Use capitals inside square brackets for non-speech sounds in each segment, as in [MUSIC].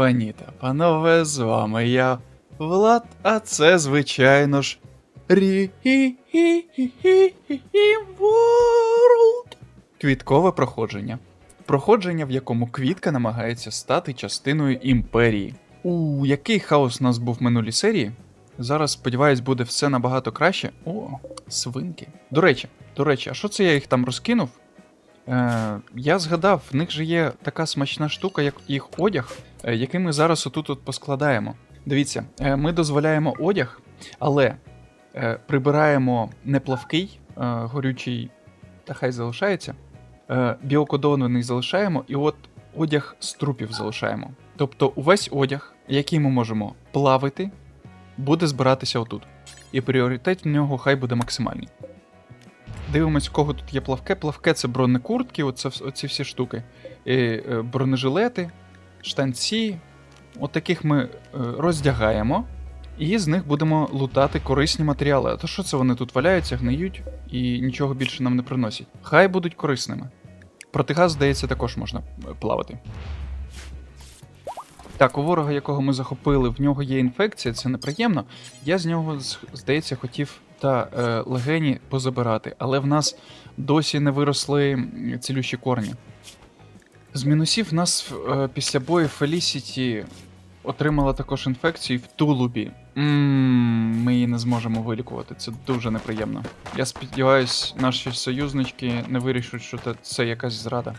Пані та панове, з вами я, Влад, а це, звичайно ж, Рі World. Квіткове проходження. Проходження, в якому квітка намагається стати частиною імперії. У який хаос у нас був в минулій серії? Зараз, сподіваюсь, буде все набагато краще. О, свинки. До речі, до речі, а що це я їх там розкинув? Е, я згадав, в них же є така смачна штука, як їх одяг, е, який ми зараз отут от поскладаємо. Дивіться, е, ми дозволяємо одяг, але е, прибираємо не плавкий, горючий, та хай залишається. Е, залишаємо, і от одяг з трупів залишаємо. Тобто увесь одяг, який ми можемо плавити, буде збиратися отут. І пріоритет в нього хай буде максимальний. Дивимось, кого тут є плавке. Плавке це бронекуртки, оці всі штуки. І, бронежилети, штанці. От таких ми е, роздягаємо, і з них будемо лутати корисні матеріали. А то що це вони тут валяються, гниють і нічого більше нам не приносять. Хай будуть корисними. Протигаз, здається, також можна е, плавати. Так, у ворога, якого ми захопили, в нього є інфекція, це неприємно. Я з нього, здається, хотів та е, легені позабирати, але в нас досі не виросли цілющі корні. З мінусів нас е, після бою Фелісіті отримала також інфекцію в тулубі. Ммм, ми її не зможемо вилікувати. Це дуже неприємно. Я сподіваюсь, наші союзнички не вирішать, що це, якась зрада.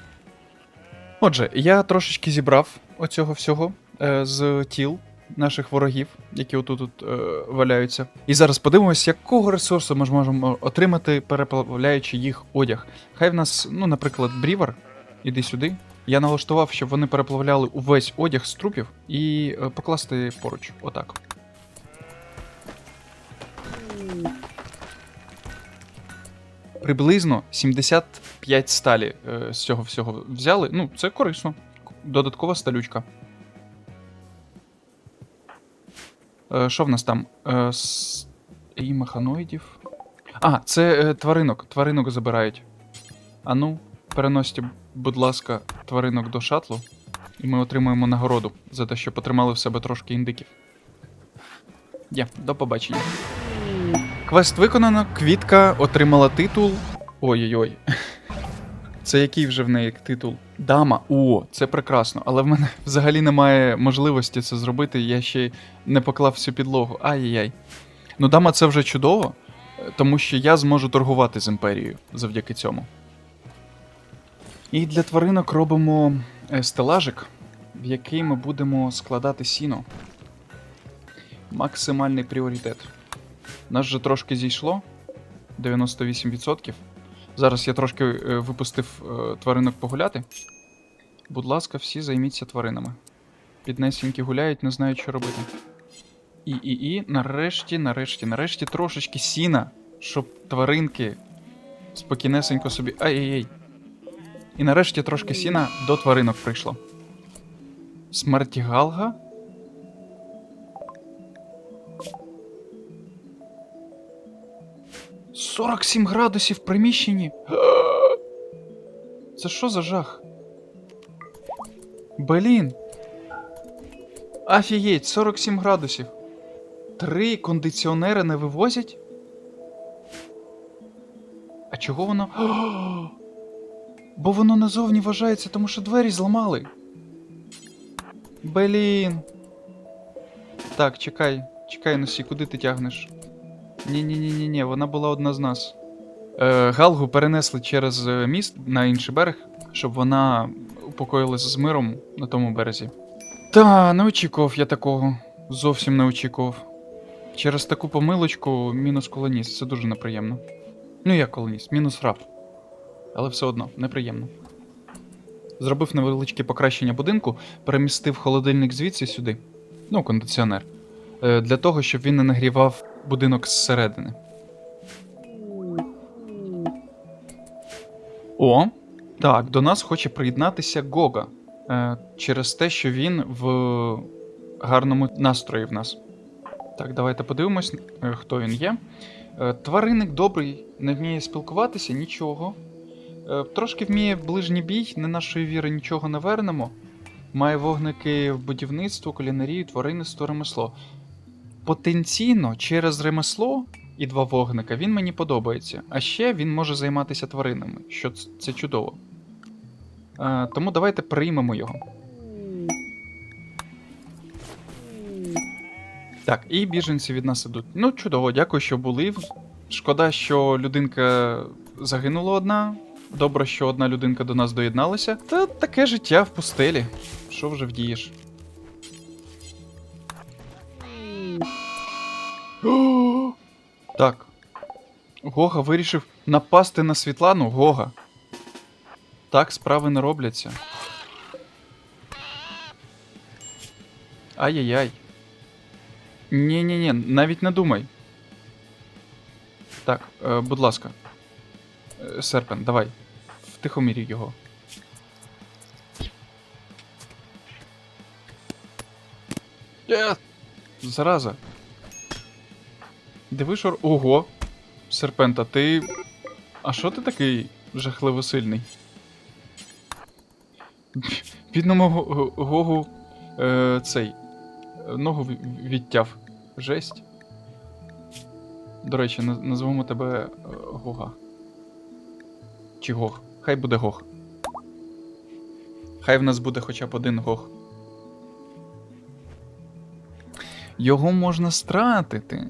Отже, я трошечки зібрав оцього всього е, з тіл наших ворогів, які отут -от, е, валяються. І зараз подивимось, якого ресурсу ми ж можемо отримати, переплавляючи їх одяг. Хай в нас, ну, наприклад, брівер, іди сюди. Я налаштував, щоб вони переплавляли увесь одяг з трупів і е, покласти поруч. Отак. Приблизно 75 сталі е, з цього всього взяли. Ну, це корисно. Додаткова сталючка. Е, Що в нас там? І механоїдів. А, це тваринок. Тваринок забирають. А ну, переносьте, будь ласка, тваринок до шатлу, і ми отримуємо нагороду за те, що потримали в себе трошки індиків. Є, до побачення. Квест виконано, квітка отримала титул. Ой-ой-ой. [LAUGHS] Це який вже в неї титул? Дама. О, це прекрасно. Але в мене взагалі немає можливості це зробити. Я ще не поклав всю підлогу. Ай-яй-яй. Ну, дама, це вже чудово, тому що я зможу торгувати з імперією завдяки цьому. І для тваринок робимо е, стелажик, в який ми будемо складати сіно. Максимальний пріоритет. Нас же трошки зійшло 98%. Зараз я трошки е, випустив е, тваринок погуляти. Будь ласка, всі займіться тваринами. Піднесенькі гуляють, не знають, що робити. І, і, і, нарешті, нарешті, нарешті трошечки сіна, щоб тваринки спокійнесенько собі. Ай-яй-яй. І нарешті трошки сіна до тваринок прийшло. Смерті Галга. Сорок сім градусів в приміщенні. Це що за жах? Блін. Офігеть, 47 градусів. Три кондиціонери не вивозять? А чого воно. [GASPS] Бо воно назовні вважається, тому що двері зламали. Блін. Так, чекай, чекай, Носі, куди ти тягнеш? Ні-ні-ні, ні, вона була одна з нас. Е, Галгу перенесли через е, міст на інший берег, щоб вона упокоїлася з миром на тому березі. Та, не очікував я такого. Зовсім не очікував. Через таку помилочку мінус колоніст, це дуже неприємно. Ну як колоніст, мінус раб. Але все одно неприємно. Зробив невеличке покращення будинку, перемістив холодильник звідси сюди. Ну, кондиціонер. Е, для того, щоб він не нагрівав будинок зсередини. О, так, до нас хоче приєднатися Гога. Е, через те, що він в гарному настрої в нас. Так, давайте подивимось, е, хто він є. Тваринник добрий, не вміє спілкуватися, нічого. Е, трошки вміє ближній бій, не нашої віри нічого не вернемо. Має вогники в будівництво, кулінарію, тваринництво, ремесло. Потенційно, через ремесло і два вогника він мені подобається. А ще він може займатися тваринами, що це чудово. Е, тому давайте приймемо його. Так, і біженці від нас ідуть. Ну, чудово, дякую, що були. Шкода, що людинка загинула одна. Добре, що одна людинка до нас доєдналася. Та таке життя в пустелі. Що вже вдієш? Так. Гога вирішив напасти на Світлану. Гога. Так справи не робляться. Ай-яй-яй. Ні-ні-ні, навіть не думай. Так, е, будь ласка. Е, Серпен, давай. Втихомірюй його. Е, Зараза. Диви, шор. Ого. Серпента, ти. А що ти такий жахливо сильний? Бідному Го- Го- Гогу е, цей. Ногу відтяв. Жесть. До речі, наз- назвемо тебе е, Гога. Чи Гог? Хай буде Гог. Хай в нас буде хоча б один Гог. Його можна стратити.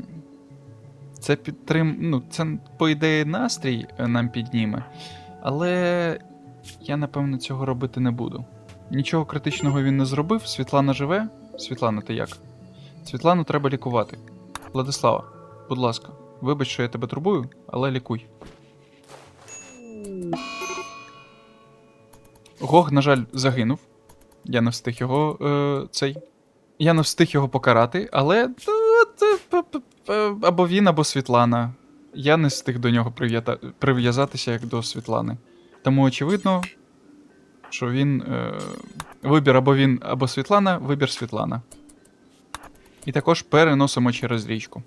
Це підтрим... Ну, це, по ідеї, настрій е, нам підніме. Але я, напевно, цього робити не буду. Нічого критичного він не зробив. Світлана живе. Світлана, ти як? Світлану треба лікувати. Владислава, будь ласка, вибач, що я тебе турбую, але лікуй. Гог, на жаль, загинув. Я не встиг його е, цей. Я не встиг його покарати, але. е, Або він, або Світлана. Я не встиг до нього прив'язатися як до Світлани. Тому очевидно, що він. Е, вибір або він, або Світлана, вибір Світлана. І також переносимо через річку.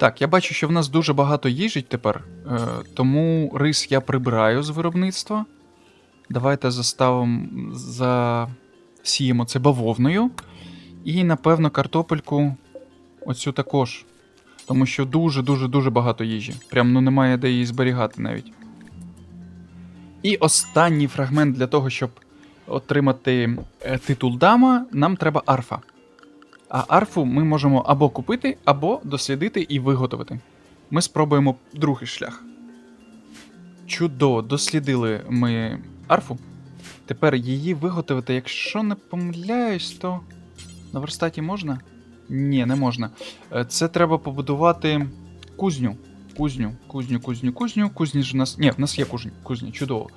Так, я бачу, що в нас дуже багато їжі тепер, е, тому рис я прибираю з виробництва. Давайте заставимо, засіємо це бавовною. І, напевно, картопельку оцю також. Тому що дуже-дуже дуже багато їжі. Прям ну немає де її зберігати навіть. І останній фрагмент для того, щоб отримати е, титул дама, нам треба арфа. А арфу ми можемо або купити, або дослідити і виготовити. Ми спробуємо другий шлях. Чудово, дослідили ми арфу. Тепер її виготовити, якщо не помиляюсь, то на верстаті можна? Ні, не можна. Е, Це треба побудувати кузню. Кузню, кузню, кузню, кузню. Кузні ж у нас. Ні, в нас є кузню, кузня, чудово.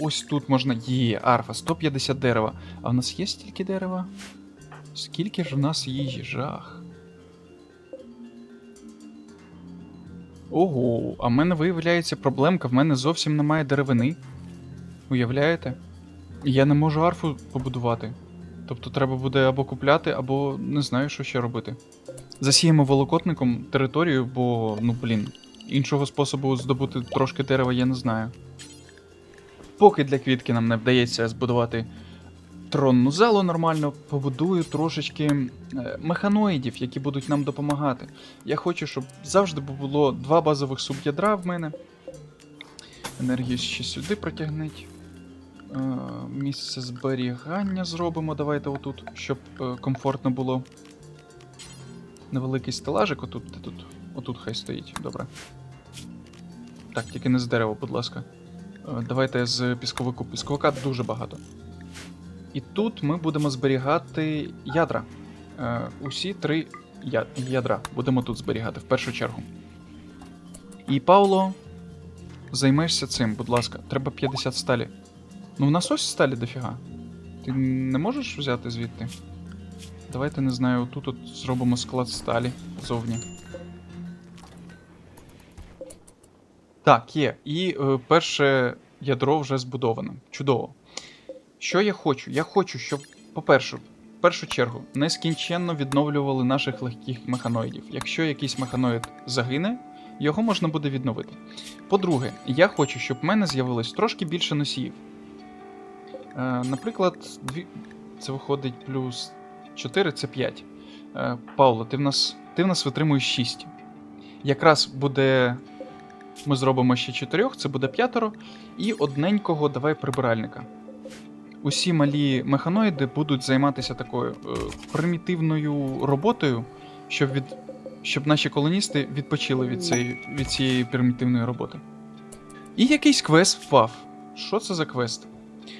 Ось тут можна. Є, арфа, 150 дерева. А в нас є стільки дерева? Скільки ж в нас їжі, жах. Ого, а в мене виявляється проблемка, в мене зовсім немає деревини. Уявляєте? Я не можу арфу побудувати. Тобто треба буде або купляти, або не знаю, що ще робити. Засіємо волокотником територію, бо, ну блін, іншого способу здобути трошки дерева я не знаю. Поки для квітки нам не вдається збудувати тронну залу нормально, побудую трошечки е, механоїдів, які будуть нам допомагати. Я хочу, щоб завжди було два базових суб'ядра в мене. Енергію ще сюди протягніть. Е, Місце зберігання зробимо. Давайте отут, щоб е, комфортно було. Невеликий стелажик отут, де тут. Отут хай стоїть, добре. Так, тільки не з дерева, будь ласка. Давайте з пісковику. Пісковика дуже багато. І тут ми будемо зберігати ядра. Е, усі три ядра будемо тут зберігати в першу чергу. І Пауло, займешся цим, будь ласка. Треба 50 сталі. Ну, в нас ось сталі дофіга. Ти не можеш взяти звідти? Давайте, не знаю, тут от зробимо склад сталі зовні. Так, є. І е, перше ядро вже збудоване. Чудово. Що я хочу? Я хочу, щоб, по-перше, в першу чергу, нескінченно відновлювали наших легких механоїдів. Якщо якийсь механоїд загине, його можна буде відновити. По-друге, я хочу, щоб в мене з'явилось трошки більше носіїв. Е, наприклад, дві... це виходить плюс 4, це 5. Е, Пауло, ти в нас, ти в нас витримуєш 6. Якраз буде. Ми зробимо ще 4, це буде п'ятеро, і одненького давай прибиральника. Усі малі механоїди будуть займатися такою е, примітивною роботою, щоб, від, щоб наші колоністи відпочили від, цієї, від цієї примітивної роботи. І якийсь квест впав. Що це за квест?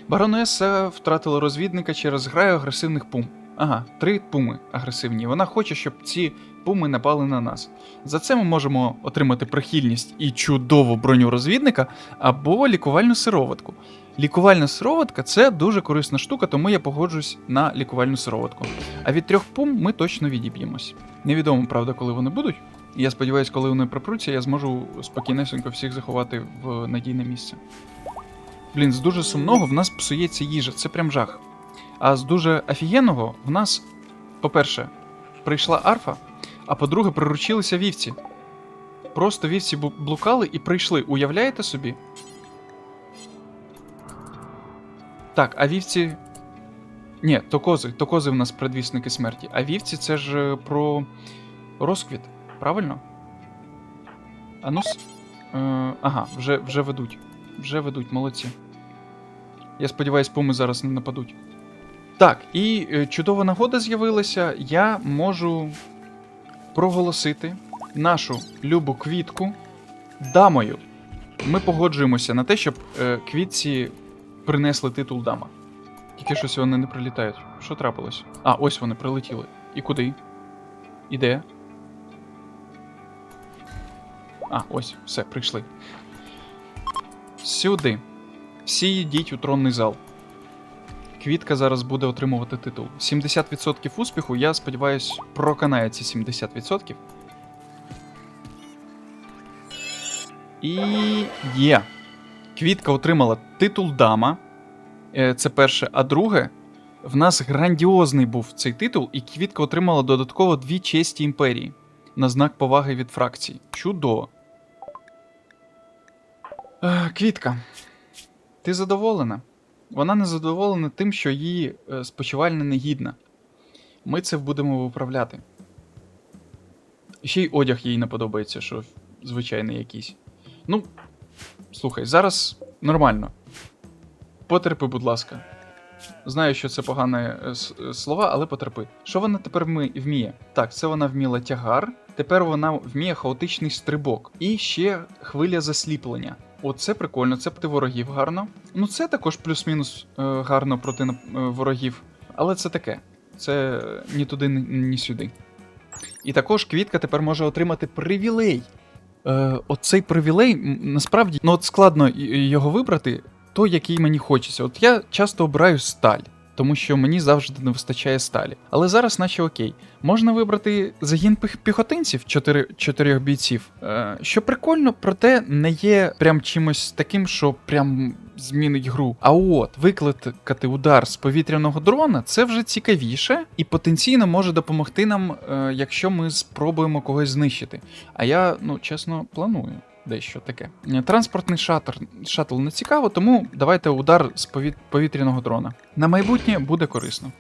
Баронеса втратила розвідника через граю агресивних пум. Ага, три пуми агресивні. Вона хоче, щоб ці пуми напали на нас. За це ми можемо отримати прихильність і чудову броню розвідника або лікувальну сироватку. Лікувальна сироватка це дуже корисна штука, тому я погоджуюсь на лікувальну сироватку. А від трьох пум ми точно відіб'ємось. Невідомо, правда, коли вони будуть. Я сподіваюся, коли вони припруться, я зможу спокійнесенько всіх заховати в надійне місце. Блін, з дуже сумного в нас псується їжа, це прям жах. А з дуже офігенного в нас, по-перше, прийшла арфа, а по-друге, приручилися вівці. Просто вівці блукали і прийшли, уявляєте собі? Так, а вівці. Ні, то кози, то кози в нас предвісники смерті. А вівці це ж е, про розквіт, правильно? А ну. Е, ага, вже, вже ведуть. Вже ведуть, молодці. Я сподіваюсь, пуми зараз не нападуть. Так, і е, чудова нагода з'явилася. Я можу проголосити нашу любу квітку дамою. Ми погоджуємося на те, щоб е, квітці принесли титул дама. Тільки щось вони не прилітають. Що трапилось? А, ось вони прилетіли. І куди? І де? А, ось, все, прийшли. Сюди. Всі йдіть у тронний зал. Квітка зараз буде отримувати титул. 70% успіху, я сподіваюсь, проканає ці 70%. І є. Квітка отримала титул дама. Е, Це перше. А друге, в нас грандіозний був цей титул, і Квітка отримала додатково дві честі імперії на знак поваги від фракції. Чудово. Е, Квітка, ти задоволена? Вона не задоволена тим, що її е, спочивальня негідна. Ми це будемо виправляти. Ще й одяг їй не подобається, що звичайний якийсь. Ну, слухай, зараз нормально. Потерпи, будь ласка. Знаю, що це погане е, е, слова, але потерпи. Що вона тепер вміє? Так, це вона вміла тягар, тепер вона вміє хаотичний стрибок. І ще хвиля засліплення. Оце прикольно, це проти ворогів гарно. Ну, це також плюс-мінус е, гарно проти е, ворогів. Але це таке. Це е, ні туди, ні, сюди. І також квітка тепер може отримати привілей. Е, оцей привілей, насправді, ну от складно його вибрати, той, який мені хочеться. От я часто обираю сталь, тому що мені завжди не вистачає сталі. Але зараз, наче окей. Можна вибрати загін піхотинців, чотири, чотирьох бійців. Е, що прикольно, проте не є прям чимось таким, що прям змінить гру. А от викликати удар з повітряного дрона це вже цікавіше і потенційно може допомогти нам, е, якщо ми спробуємо когось знищити. А я, ну чесно, планую. Дещо таке. Е, Транспортний шатер, шаттл не цікаво, тому давайте удар з повіт- повітряного дрона. На майбутнє буде корисно.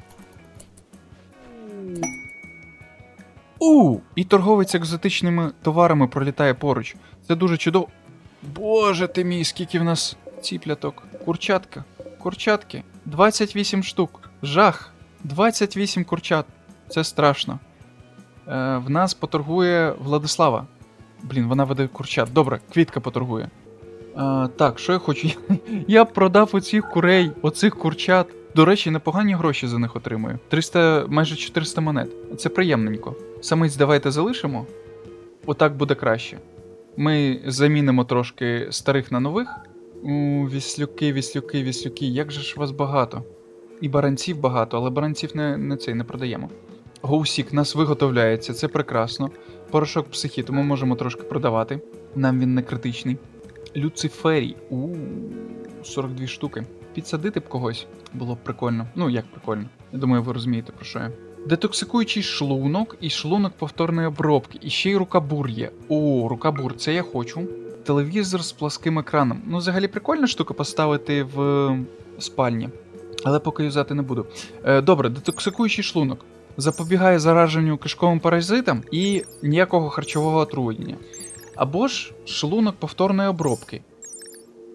У, і торговець екзотичними товарами пролітає поруч. Це дуже чудово. Боже ти мій, скільки в нас ціпляток. Курчатка. Курчатки. 28 штук. Жах. 28 курчат. Це страшно. Е, в нас поторгує Владислава. Блін, вона веде курчат. Добре, квітка поторгує. А, так, що я хочу? [LAUGHS] Я продав оцих курей, оцих курчат. До речі, непогані гроші за них отримую. 300, майже 400 монет. Це приємненько. Самиць давайте залишимо. Отак буде краще. Ми замінимо трошки старих на нових. У, віслюки, віслюки, віслюки, як же ж вас багато. І баранців багато, але баранців не, не цей не продаємо. Гоусік нас виготовляється, це прекрасно. Порошок психіту ми можемо трошки продавати. Нам він не критичний. Люциферій. У 42 штуки. Підсадити б когось було б прикольно. Ну, як прикольно. Я думаю, ви розумієте про що я. Детоксикуючий шлунок і шлунок повторної обробки. І ще й рукабур є. О, рукабур, це я хочу. Телевізор з пласким екраном. Ну, взагалі прикольна штука поставити в спальні. Але поки юзати не буду. Е, добре, детоксикуючий шлунок. Запобігає зараженню кишковим паразитам і ніякого харчового отруєння. Або ж шлунок повторної обробки.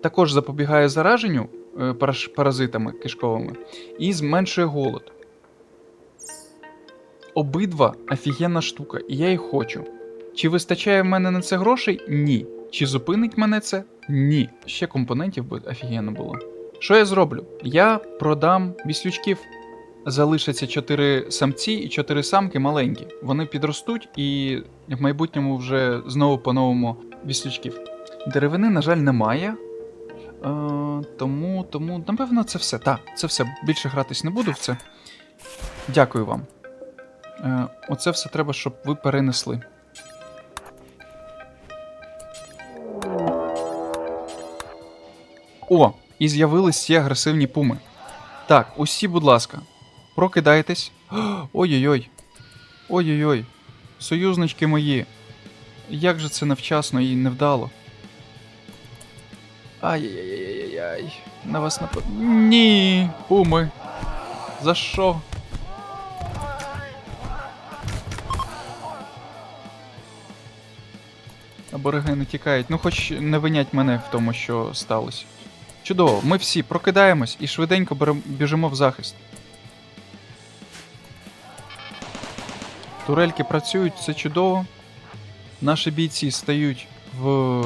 Також запобігає зараженню е, паразитами кишковими і зменшує голод. Обидва офігенна штука, і я їх хочу. Чи вистачає в мене на це грошей? Ні. Чи зупинить мене це? Ні. Ще компонентів би офігенно було. Що я зроблю? Я продам віслючків. Залишаться 4 самці і 4 самки маленькі. Вони підростуть і в майбутньому вже знову по-новому віслючків. Деревини, на жаль, немає. Е, тому, тому, напевно, це все. Так, це все. Більше гратись не буду в це. Дякую вам. Е, оце все треба, щоб ви перенесли. О, і з'явились ці агресивні пуми. Так, усі, будь ласка, прокидайтесь. [GASPS] Ой-ой-ой. Ой-ой-ой. Союзнички мої. Як же це невчасно і невдало. Ай-яй-яй-яй-яй. На вас напад. Ні, пуми. За що? Аборигени тікають. Ну, хоч не винять мене в тому, що сталося. Чудово, ми всі прокидаємось і швиденько берем- біжимо в захист. Турельки працюють, це чудово. Наші бійці стають в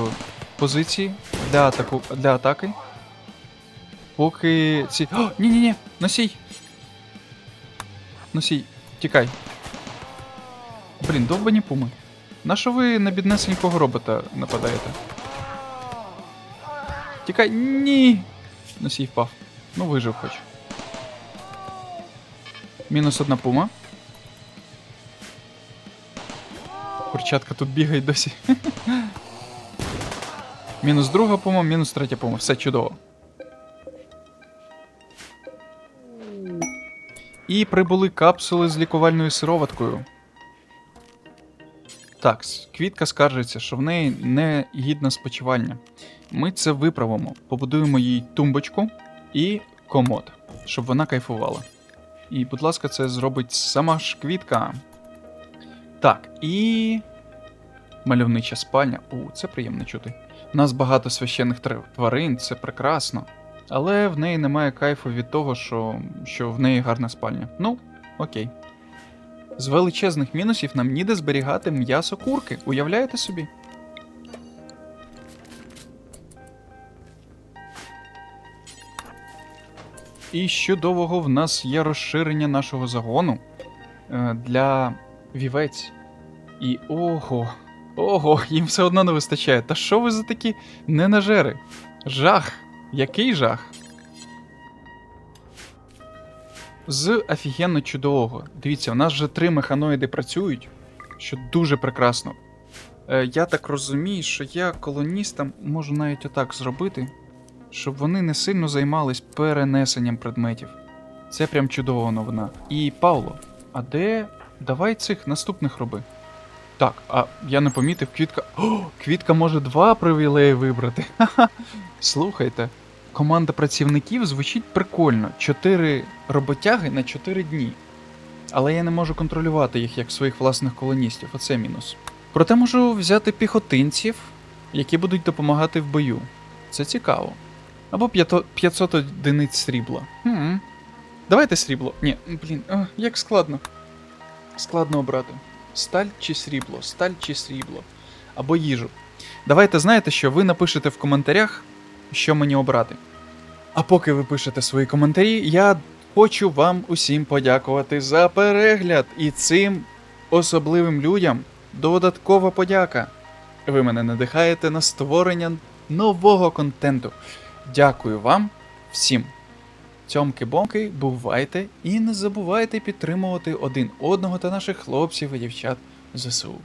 позиції для, атаку, для атаки. Поки ці. О, ні-ні-ні! Носій! Носій, тікай. Блін, довбані пуми. На що ви на біднесенького робота нападаєте? Тікай. Ні. Носій впав. Ну, вижив хоч. Мінус одна пума. Курчатка тут бігає досі. мінус друга пума, мінус третя пума. Все чудово. І прибули капсули з лікувальною сироваткою. Так, квітка скаржиться, що в неї не гідне спочивання. Ми це виправимо. Побудуємо їй тумбочку і комод, щоб вона кайфувала. І, будь ласка, це зробить сама ж квітка. Так, і. Мальовнича спальня. У, це приємно чути. У нас багато священних тварин, це прекрасно. Але в неї немає кайфу від того, що, що в неї гарна спальня. Ну, окей. З величезних мінусів нам ніде зберігати м'ясо курки. Уявляєте собі? І з чудового в нас є розширення нашого загону е, для вівець. І ого, ого, їм все одно не вистачає. Та що ви за такі ненажери? Жах! Який жах? З офігенно чудового. Дивіться, у нас вже три механоїди працюють, що дуже прекрасно. Е, я так розумію, що я колоністам можу навіть отак зробити, щоб вони не сильно займались перенесенням предметів. Це прям чудова новина. І Павло, а де. Давай цих наступних роби. Так, а я не помітив, квітка. О, квітка може два привілеї вибрати. [LAUGHS] Ха-ха. Слухайте, команда працівників звучить прикольно. Чотири роботяги на чотири дні. Але я не можу контролювати їх як своїх власних колоністів, оце мінус. Проте можу взяти піхотинців, які будуть допомагати в бою. Це цікаво. Або 500 одиниць срібла. Хм. Давайте срібло. Ні, блін, а, як складно. Складно обрати. Сталь чи срібло, сталь чи срібло. Або їжу. Давайте знаєте, що ви напишете в коментарях, що мені обрати. А поки ви пишете свої коментарі, я хочу вам усім подякувати за перегляд і цим особливим людям додаткова подяка. Ви мене надихаєте на створення нового контенту. Дякую вам всім. Цьомки-бомки, бувайте і не забувайте підтримувати один одного та наших хлопців і дівчат ЗСУ.